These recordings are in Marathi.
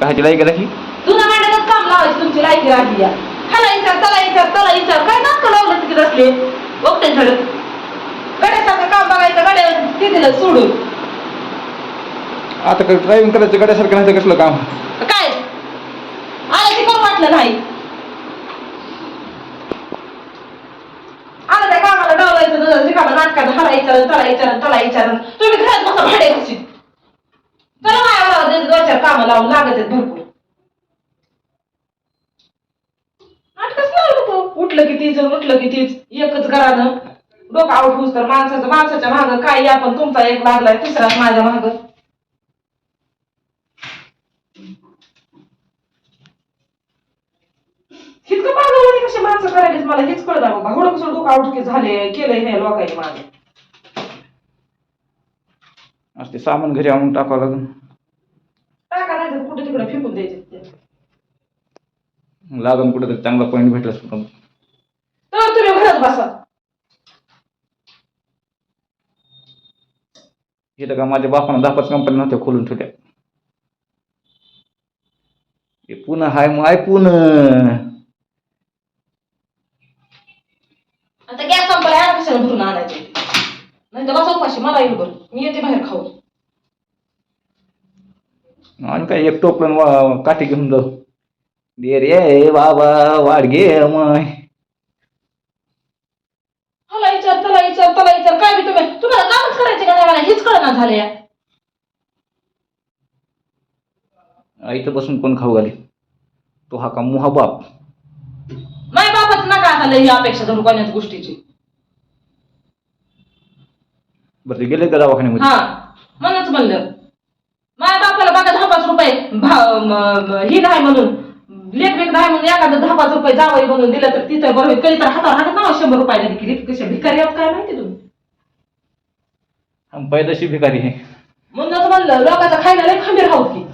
कायची लायकी राखी जुना मांडण्यात काम लावायची तुमची लायकी राहिली या. ह्याला विचार त्याला विचार त्याला विचार. काय नाटकं लावलं तिकडे असले? बघते थोडं गड्यासारखं काम बघायचं गड्या ते दिलं सोडून. आता ड्रायव्हिंग करायचं गाड्यासारखं नाही कसलं काम? काय? आलं ते करू वाटलं नाही? आलं त्या कामाला डवलायचं तुझं रिकामा नाटकात विचारन त्याला विचारन त्याला विचारन तुम्ही घरात बसा भाडे घाशीत चला माझ्या दोन चार कामं लावून लागत आहेत भरपूर. नाटकच लावलं तो. उठलं की तीच उठलं की तीच. एकच घरानं. डोकं आउट होऊस तर माणसाचं माणसाच्या मागं काय आपण तुमचा एक लागलाय तिसराच माझ्या मागं. इतकं मागवणी कशी माणसं करायलीच मला? हेच कळत बाबा. एवढं कसं डोकं आउट की झाले केलंय हे लोकांनी माझं. असं ते सामान घरी आणून टाकावं लागेल. टाका नाही तर कुठे तिकडे फेकून द्यायचे ते. लागून कुठं तरी चांगला पॉईंट भेटला असतो तर तुम्ही घरात बसा. हे तर का माझ्या बापानं दहा पाच कंपन्या नव्हत्या खोलून ठेवल्या. हे पुन्हा हाय मग आहे पुन्हा आता गॅस संपला कशाला भरून आणायचे. नाही तर बसा उपाशी मला येईल बरं. मी येते बाहेर खाऊ आणि काय एक टोपलं वा- काठी घेऊन जाऊ. दे रे बाबा वाढ घे मग हाला विचार त्याला विचार त्याला विचार. काय मी तुम्ही तुम्हाला कामच करायचे का नाही मला? हेच कळना झाले इथं बसून कोण खाऊ घाले? तो हा का मुहा बाप? माझ्या बापाचं नका आता लई अपेक्षा धरू कोण्याच गोष्टीची. बरं ते गेले का दवाखान्यामध्ये? हा म्हणूनच म्हणलं. माझ्या बापाला बघा दहा पाच रुपये भा- म- म- ही नाही म्हणून. लेख बेक नाही म्हणून एखादं दहा पाच रुपये जावई म्हणून दिलं तर तिथं बरोबर होईल. कधी तर हातावर हातात ना शंभर रुपयाला दिली कशा भिकारी आहात काय माहिती तुम्ही? आम्ही पैदाशी भिकारी आहे. म्हणूनच म्हणलं लोकांचं खायला लय खंबीर राहू की.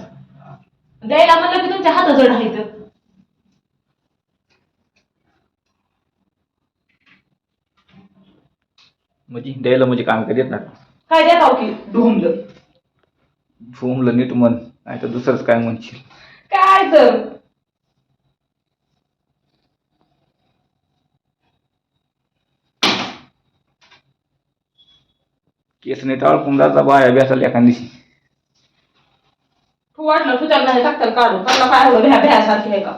द्यायला म्हणलं की तुमच्या हात जड आहेत म्हणजे द्यायला म्हणजे काम करीत ना काय देत आहो की? ढोंबलं झोमलं नीट मन नाही तर दुसरंच काय म्हणशील. काय तर? केस नीट अडकून जायचा बाया बेसाल एखाद दिवशी. तू वाटलं तुझ्या नाही टाकतात काढून त्यांना काय एवढं भ्या भ्यासारखी आहे का?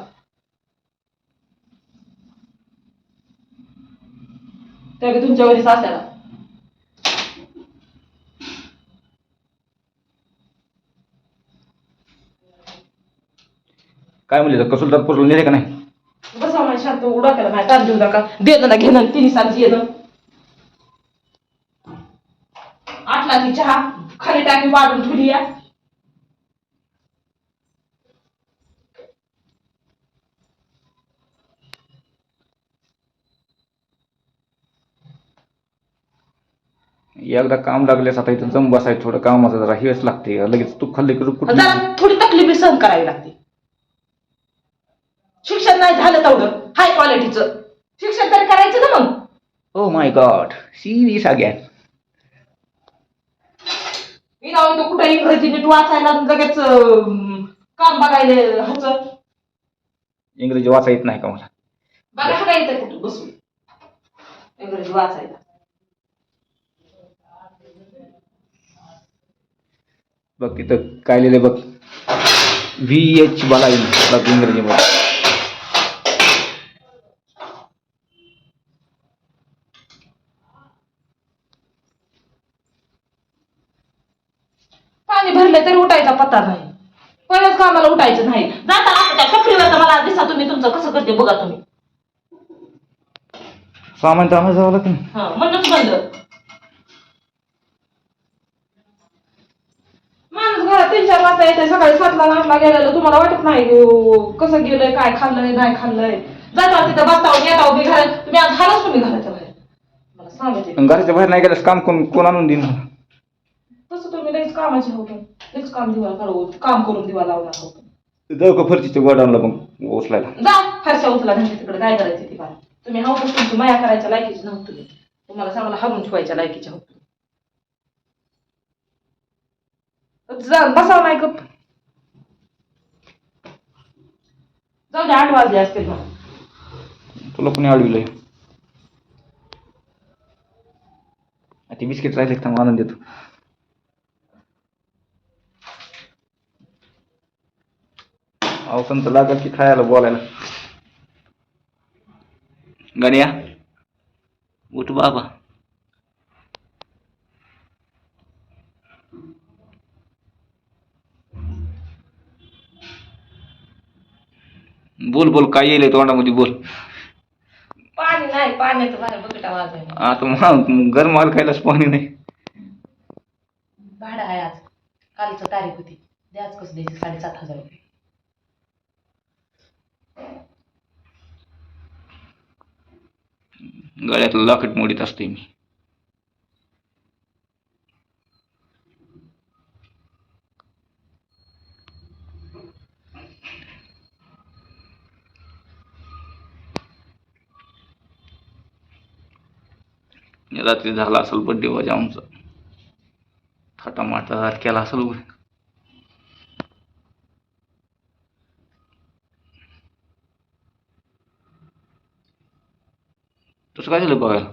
त्या तुमच्या वरीच असायला काय म्हणले कसूलदार पुरलं नेले का नाही? बसा माझ्या शांत उडा केला माझ्या ताण देऊ नका. देणं ना घेणं तिन्ही सालची येणं. आठला ती चहा खाली टाकी वाढून ठेवली या. एकदा काम लागल्यास आता इथं जम बसायचं थोडं कामाचं जरा हेच लागते लगेच तू खाल्ले की जरा थोडी तकलीफ सहन करावी लागते शिक्षण नाही झालं तेवढं हाय क्वालिटीचं शिक्षण तरी करायचं ना मग oh my God serious again मी तो कुठे इंग्रजी नीट वाचायला आणि लगेच अं, काम बघायला ह्याचं. इंग्रजी वाचा येत नाही का मला? बघा काय येतं कुठं बसून. इंग्रजी वाचायला. बघ तिथं काय लिहिलंय बघ. व्ही एच येईल इंग्रजीमध्ये पाणी भरलं तरी उठायचा पत्ता नाही. परत कामाला उठायचं नाही. जाता आता त्या टपरीवर मला दिसा तुम्ही तुमचं कसं करते बघा तुम्ही. सामान तर आणायला जावं लागेल. हा म्हणूनच माणूस घरात तीन चार वाजता येते सकाळी सातला आठला गेलेलं तुम्हाला वाटत नाही अं, कसं गेलंय काय खाल्लंय नाही खाल्लंय. जाता तिथं बसता येता उभी घरात. तुम्ही आज झालाच तुम्ही घराच्या बाहेर. मला सांगायचे घराच्या बाहेर नाही गेल्यास काम कोण कोण आणून देईन? तसं तुम्ही लईच कामाचे होतं लईच काम दिवा करू काम करून दिवा लावणार होतं जाऊ का फरचीच्या गोडाऊनला मग उचलायला? जा फारशा उचला घालते तिकडे काय करायचं ती मला तुम्ही हा तुमची माया करायच्या लायकीची नव्हतं. तुम्ही तुम्हाला चांगला हरून ठेवायच्या लायकीच्या होत जा बसाव नाही गप जाऊ दे आठ वाजले असतील मग तुला कोणी अडविलंय? ती बिस्किट राहिले थांब आणून देतो. तर लागल की खायला बोलायला गण्या उठ बाबा बोल बोल काय येईल तोंडामध्ये बोल पाणी नाही पाण्याचं बाहेर बकेटा वाजायला आता मग गरम माल खायलाच पाणी नाही भाडं आहे आज कालचं तारीख होती द्याच कसं द्यायची साडेसात हजार रुपये गळ्यात लाकट मोडीत असते मी. रात्री झाला असेल बड्डे वाजा आमचा. थाटामाटा केला असेल. तसं काय झालं बघायला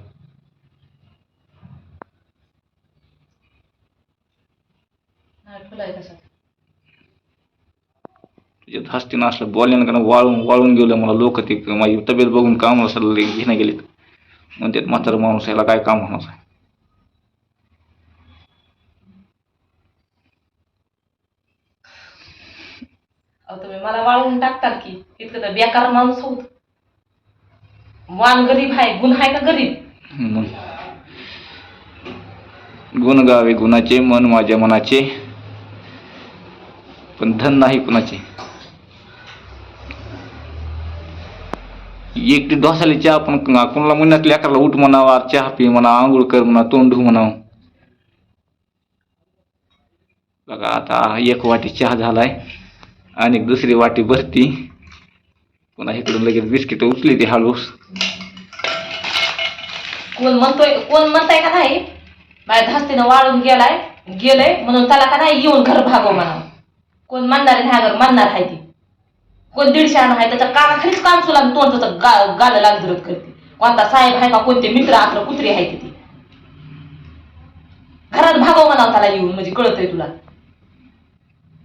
तुझ्यात हस्ती नसलं बोलल्यानं का वाळून वाळून गेलं मला लोक ते माझी तब्येत बघून काम असलं घेणं गेलेत म्हणतात म्हातारा माणूस याला काय काम होणार आहे तुम्ही मला वाळवून टाकताल की इतकं तर बेकार माणूस होत वान गरीब आहे गुण आहे का गरीब? गुण. गावे गुणाचे मन माझ्या मनाचे. पण धन नाही कुणाचे. एकटी ढोसाली चहा पण कोणाला म्हणण्यात लेकराला उठ म्हणावा चहा पी म्हणा आंघोळ कर म्हणा तोंड म्हणावं. बघा आता एक वाटी चहा झालाय आणि दुसरी वाटी भरती. पुन्हा इकडून लगेच बिस्किट उचली ती हळूस कोण म्हणतोय कोण म्हणताय का नाही? माझ्या धास्तीनं वाळून गेलाय गेलंय म्हणून त्याला का नाही येऊन घर भागव म्हणा कोण आहे ह्या घर म्हणणार आहे ती. कोण दीडशे आण आहे त्याच्या कानाखालीच काम सुला तोंड त्याचं गा गालं लागजरत करते. कोणता साहेब आहे का कोणते मित्र आत्र कुत्री आहे ती घरात भागव म्हणावं त्याला येऊन म्हणजे कळतंय तुला.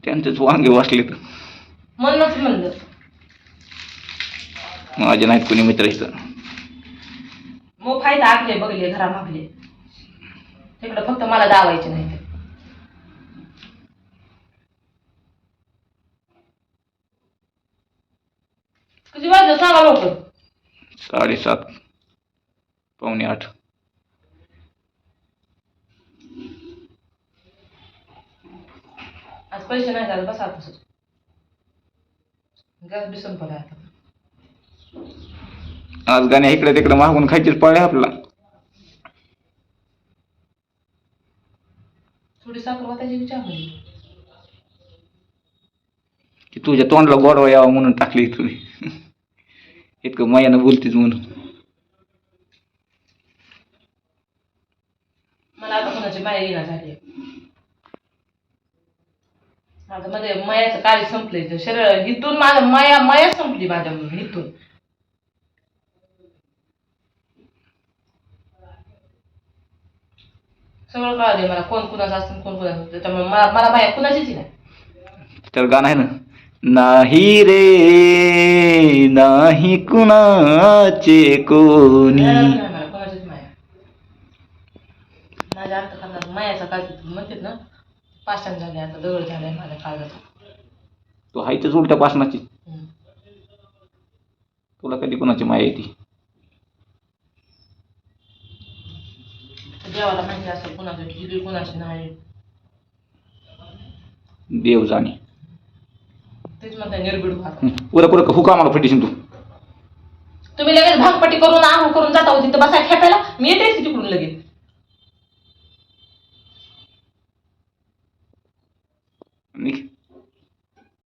त्यांचेच वांगे वाचले तर म्हणूनच म्हणलं. माझे नाहीत कोणी मित्र इथं. मग फायदा आगले बघले घरा मागले. तिकडं फक्त मला दावायचे नाही ते किती वाजलं? सांगा लवकर. साडेसात पावणे आठ. आज पैसे नाही झाले बसा तसंच गॅस बी संपला आता. आज गाण्या इकडे तिकडे मागून खायचीच पाळे आपला. थोडी साखर वाटायची विचार की तुझ्या तोंडला गोडवा यावा म्हणून टाकली तुम्ही. इतकं मयानं बोलतीच म्हणून. मला आता कोणाची माया येणार झाली. माझं मध्ये मायाचं कार्य संपलंय. शरीर हिथून माझं माया माया संपली माझ्या हिथून सगळं कळालंय मला. कोण कुणाचं असतं कोण कुणाचं त्याच्यामुळे मला मला माया कुणाचीच नाही. तर गाणं आहे ना? नाही रे नाही कुणाचे कोणी. मला कोणाचीच माया माझ्या करणार मायाचा काळ म्हणतात ना पाषाण झाले आता दगड झालाय माझ्या काळजाचा तू हायच उलट्या पासनाची. तुला कधी कुणाची माया येते? देवाला माहिती असेल कुणाचं किती नाही. देव जाणे. तेच म्हणताय निर्भीड व्हा. पुरं पुरं हुका मला फटीशीन तू. तुम्ही लगेच भागपट्टी करून आंघोळ करून जाता होती तर बसाय खेपायला? मी येतेच तिकडून लगेच. निघ.